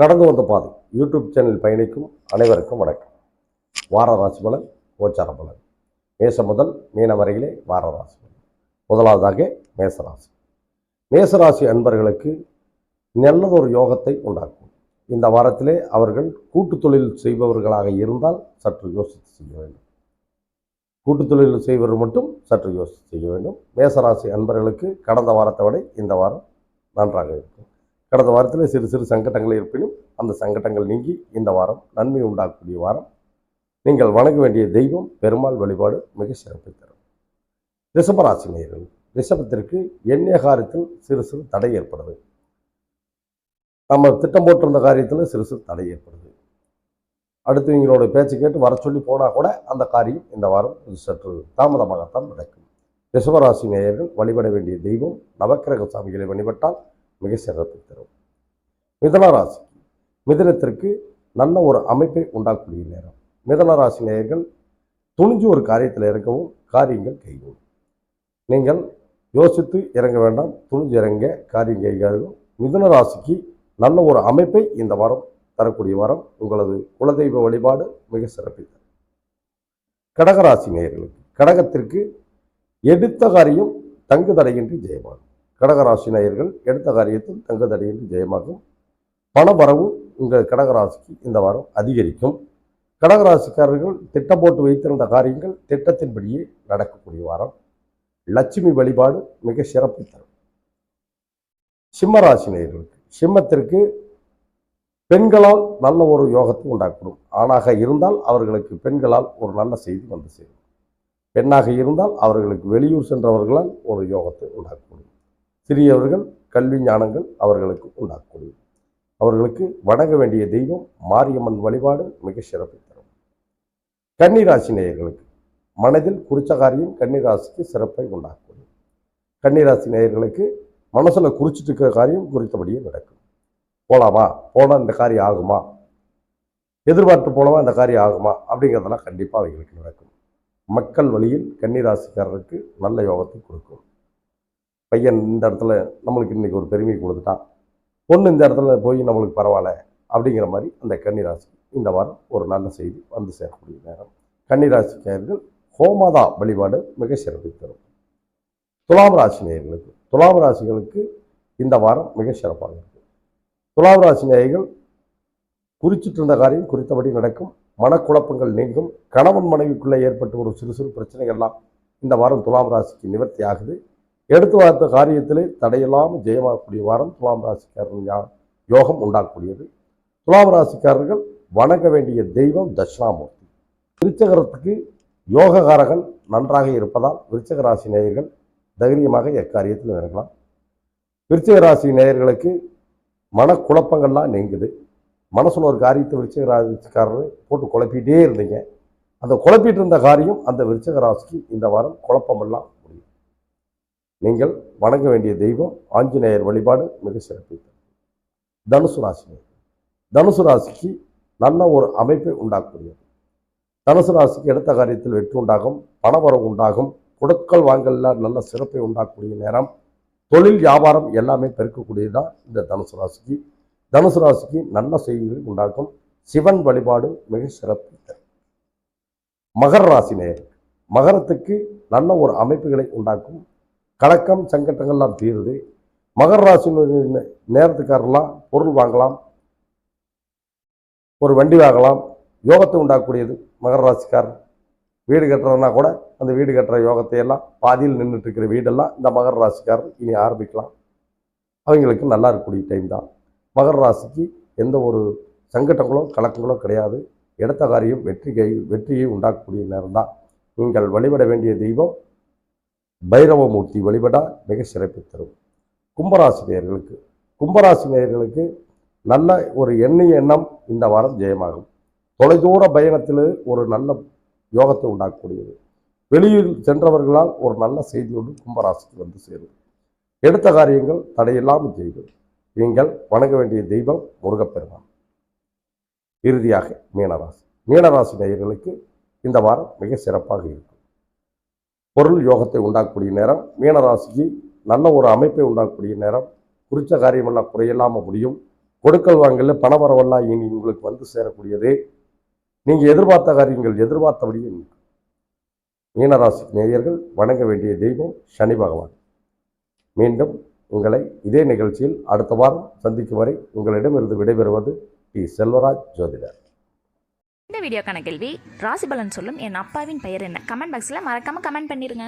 கடந்து வந்த பாதை. யூடியூப் சேனல் பயணிக்கும் அனைவருக்கும் வணக்கம். வார ராசி பலன் கோச்சார பலன். மேச முதல் மீன வரையிலே வார ராசி பலன். முதலாவதாக மேசராசி. மேசராசி அன்பர்களுக்கு நல்லதொரு யோகத்தை உண்டாக்கும். இந்த வாரத்திலே அவர்கள் கூட்டு தொழில் செய்பவர்களாக இருந்தால் சற்று யோசித்து செய்ய வேண்டும். கூட்டு தொழில் செய்பவர் மட்டும் சற்று யோசித்து செய்ய வேண்டும். மேசராசி அன்பர்களுக்கு கடந்த வாரத்தை விட இந்த வாரம் நன்றாக இருக்கும். கடந்த வாரத்தில் சிறு சிறு சங்கடங்கள் இருப்பினும் அந்த சங்கடங்கள் நீங்கி இந்த வாரம் நன்மை உண்டாக்கக்கூடிய வாரம். நீங்கள் வணங்க வேண்டிய தெய்வம் பெருமாள் வழிபாடு மிக சிறப்பை தரும். ரிஷபராசி நேயர்கள் ரிஷபத்திற்கு எண்ணிய காரியத்தில் சிறு சிறு தடை ஏற்படுது. நம்ம திட்டம் போட்டிருந்த காரியத்தில் சிறு சிறு தடை ஏற்படுது. அடுத்தவங்களோட பேச்சு கேட்டு வர சொல்லி போனால் கூட அந்த காரியம் இந்த வாரம் சற்று தாமதமாகத்தான் நடக்கும். ரிஷபராசி நேயர்கள் வழிபட வேண்டிய தெய்வம் நவக்கிரக சாமிகளை வழிபட்டால் மிக சிறப்பு தரும். மிதனராசி மிதனத்திற்கு நல்ல ஒரு அமைப்பை உண்டாக்கக்கூடிய நேரம். மிதனராசி நேயர்கள் துணிஞ்சு ஒரு காரியத்தில் இறங்கவும் காரியங்கள் கைகூடும். நீங்கள் யோசித்து இறங்க வேண்டாம் துணிஞ்சு இறங்க காரியம் கைகாகும் மிதுன ராசிக்கு நல்ல ஒரு அமைப்பை இந்த வாரம் தரக்கூடிய வாரம் உங்களது குலதெய்வ வழிபாடு மிக சிறப்பை தரும் கடகராசி நேயர்களுக்கு கடகத்திற்கு எடுத்த காரியம் தங்கு தடையின்றி ஜெயமாகும். கடகராசி நேயர்கள் எடுத்த காரியத்தில் தங்க தடையின்றி ஜெயமாகும் பணவரவு உங்கள் கடகராசிக்கு இந்த வாரம் அதிகரிக்கும். கடகராசிக்காரர்கள் திட்டம் போட்டு வைத்திருந்த காரியங்கள் திட்டத்தின்படியே நடக்கக்கூடிய வாரம். லட்சுமி வழிபாடு மிக சிறப்பு தரும். சிம்மராசி நேயர்களுக்கு சிம்மத்திற்கு பெண்களால் நல்ல ஒரு யோகத்தை உண்டாக்கணும். ஆணாக இருந்தால் அவர்களுக்கு பெண்களால் ஒரு நல்ல செய்தி வந்து சேரும். பெண்ணாக இருந்தால் அவர்களுக்கு வெளியூர் சென்றவர்களால் ஒரு யோகத்தை உண்டாக்கணும். சிறியவர்கள் கல்வி ஞானங்கள் அவர்களுக்கு உண்டாக்கணும் அவர்களுக்கு வணங்க வேண்டிய தெய்வம் மாரியம்மன் வழிபாடு மிக சிறப்பு தரும். கன்னிராசி நேயர்களுக்கு மனதில் குறிச்ச காரியம் கன்னிராசிக்கு சிறப்பை உண்டாக்கும் கன்னிராசி நேயர்களுக்கு மனசில் குறிச்சிட்டு இருக்கிற காரியம் குறித்தபடியே நடக்கும். போகலாமா போனால் இந்த காரியம் ஆகுமா? எதிர்பார்த்து போனவா இந்த காரியம் ஆகுமா? அப்படிங்கிறதெல்லாம் கண்டிப்பாக அவைகளுக்கு நடக்கும். மக்கள் வழியில் கன்னிராசிக்காரருக்கு நல்ல யோகத்தை கொடுக்கும். பையன் இந்த இடத்துல நம்மளுக்கு இன்றைக்கி ஒரு பெருமை கொடுத்துட்டான். பொண்ணு இந்த இடத்துல போய் நம்மளுக்கு பரவாயில்ல அப்படிங்கிற மாதிரி அந்த கன்னிராசி இந்த வாரம் ஒரு நல்ல செய்தி வந்து சேரக்கூடிய நேரம். கன்னிராசிக்காரர்கள் ஹோமதா வழிபாடு மிக சிறப்பை தரும். துலாம் ராசி நேயர்களுக்கு துலாம் ராசிகளுக்கு இந்த வாரம் மிக சிறப்பாக இருக்கும். துலாம் ராசி நேயர்கள் குறிச்சிட்டு இருந்த காரியம் குறித்தபடி நடக்கும். மனக்குழப்பங்கள் நீங்கும். கணவன் மனைவிக்குள்ளே ஏற்பட்ட ஒரு சிறு சிறு பிரச்சனைகள்லாம் இந்த வாரம் துலாம் ராசிக்கு நிவர்த்தி ஆகுது. எடுத்து பார்த்த காரியத்திலே தடையில்லாமல் ஜெயமாகக்கூடிய வாரம் துலாம் ராசிக்காரர்கள் யா- யோகம் உண்டாக்கக்கூடியது துலாம் ராசிக்காரர்கள் வணங்க வேண்டிய தெய்வம் தட்சிணாமூர்த்தி. விருச்சகரத்துக்கு யோககாரகன் நன்றாக இருப்பதால் விருச்சக ராசி நேயர்கள் தைரியமாக எக்காரியத்தில் இறங்கலாம். விருச்சக ராசி நேயர்களுக்கு மனக்குழப்பங்கள்லாம் நீங்குது. மனசில் ஒரு காரியத்தை விருச்சக ராசிக்காரர் போட்டு குழப்பிகிட்டே இருந்தீங்க. அந்த குழப்பிட்டு இருந்த காரியம் அந்த விருச்சக ராசிக்கு இந்த வாரம் குழப்பமெல்லாம் நீங்கள் வணங்க வேண்டிய தெய்வம் ஆஞ்சநேயர் வழிபாடு மிக சிறப்பு தனுசு ராசி தனுசு ராசிக்கு நல்ல ஒரு அமைப்பை உண்டாக்கக்கூடியது தனுசு ராசிக்கு எடுத்த காரியத்தில் வெற்றி உண்டாகும் பணவரவு உண்டாகும் கொடுக்கல் வாங்கல நல்ல சிறப்பை உண்டாக்கக்கூடிய நேரம் தொழில் வியாபாரம் எல்லாமே பெருக்கக்கூடியதுதான் இந்த தனுசு ராசிக்கு. தனுசு ராசிக்கு நல்ல செய்திகளை உண்டாக்கும் சிவன் வழிபாடு மிக சிறப்பு மகர ராசி நேயர் மகரத்துக்கு நல்ல ஒரு அமைப்புகளை உண்டாக்கும் கலக்கம் சங்கட்டங்கள்லாம் தீருது. மகர ராசி நே- நேரத்துக்காரெல்லாம் பொருள் வாங்கலாம். ஒரு வண்டி வாங்கலாம். யோகத்தை உண்டாக்கக்கூடியது மகர ராசிக்காரர். வீடு கட்டுறதுனா கூட அந்த வீடு கட்டுற யோகத்தை எல்லாம் பாதியில் நின்றுட்டு இருக்கிற வீடெல்லாம் இந்த மகர ராசிக்காரர் இனி ஆரம்பிக்கலாம். அவங்களுக்கு நல்லா இருக்கக்கூடிய டைம் தான். மகர ராசிக்கு எந்த ஒரு சங்கடங்களோ கலக்கங்களோ கிடையாது. இடத்த காரியம் வெற்றி கை வெற்றியை உண்டாக்கக்கூடிய நேரம் தான். நீங்கள் வழிபட வேண்டிய தெய்வம் பைரவமூர்த்தி வழிபடா மிக சிறப்பு தரும். கும்பராசி நேயர்களுக்கு கும்பராசி நேயர்களுக்கு நல்ல ஒரு எண்ணிய எண்ணம் இந்த வாரம் ஜெயமாகும். தொலைதூர பயணத்தில் ஒரு நல்ல யோகத்தை உண்டாக்கக்கூடியது. வெளியில் சென்றவர்களால் ஒரு நல்ல செய்தியோடு கும்பராசிக்கு வந்து சேரும். எடுத்த காரியங்கள் தடையில்லாமல் செய்து நீங்கள் வணங்க வேண்டிய தெய்வம் முருகப்பெருமான். இறுதியாக மீனராசி. மீனராசி நேயர்களுக்கு இந்த வாரம் மிக சிறப்பாக இருக்கும். பொருள் யோகத்தை உண்டாக்கக்கூடிய நேரம் மீனராசிக்கு நல்ல ஒரு அமைப்பை உண்டாக்கக்கூடிய நேரம் குறித்த காரியமெல்லாம் குறையில்லாமல் முடியும். கொடுக்கல் வாங்கல பணவரவெல்லாம் இனி உங்களுக்கு வந்து சேரக்கூடியது. நீங்கள் எதிர்பார்த்த காரியங்கள் எதிர்பார்த்தபடியே மீனராசி நேயர்கள் வணங்க வேண்டிய தெய்வம் சனி பகவான். மீண்டும் உங்களை இதே நிகழ்ச்சியில் அடுத்த வாரம் சந்திக்கும் வரை உங்களிடமிருந்து விடைபெறுவது டி. செல்வராஜ் ஜோதிடர். இந்த வீடியோக்கான கேள்வி ராசிபலன் சொல்லும் என் அப்பாவின் பெயர் என்ன? கமெண்ட் பாக்ஸில் மறக்காம கமெண்ட் பண்ணிருங்க.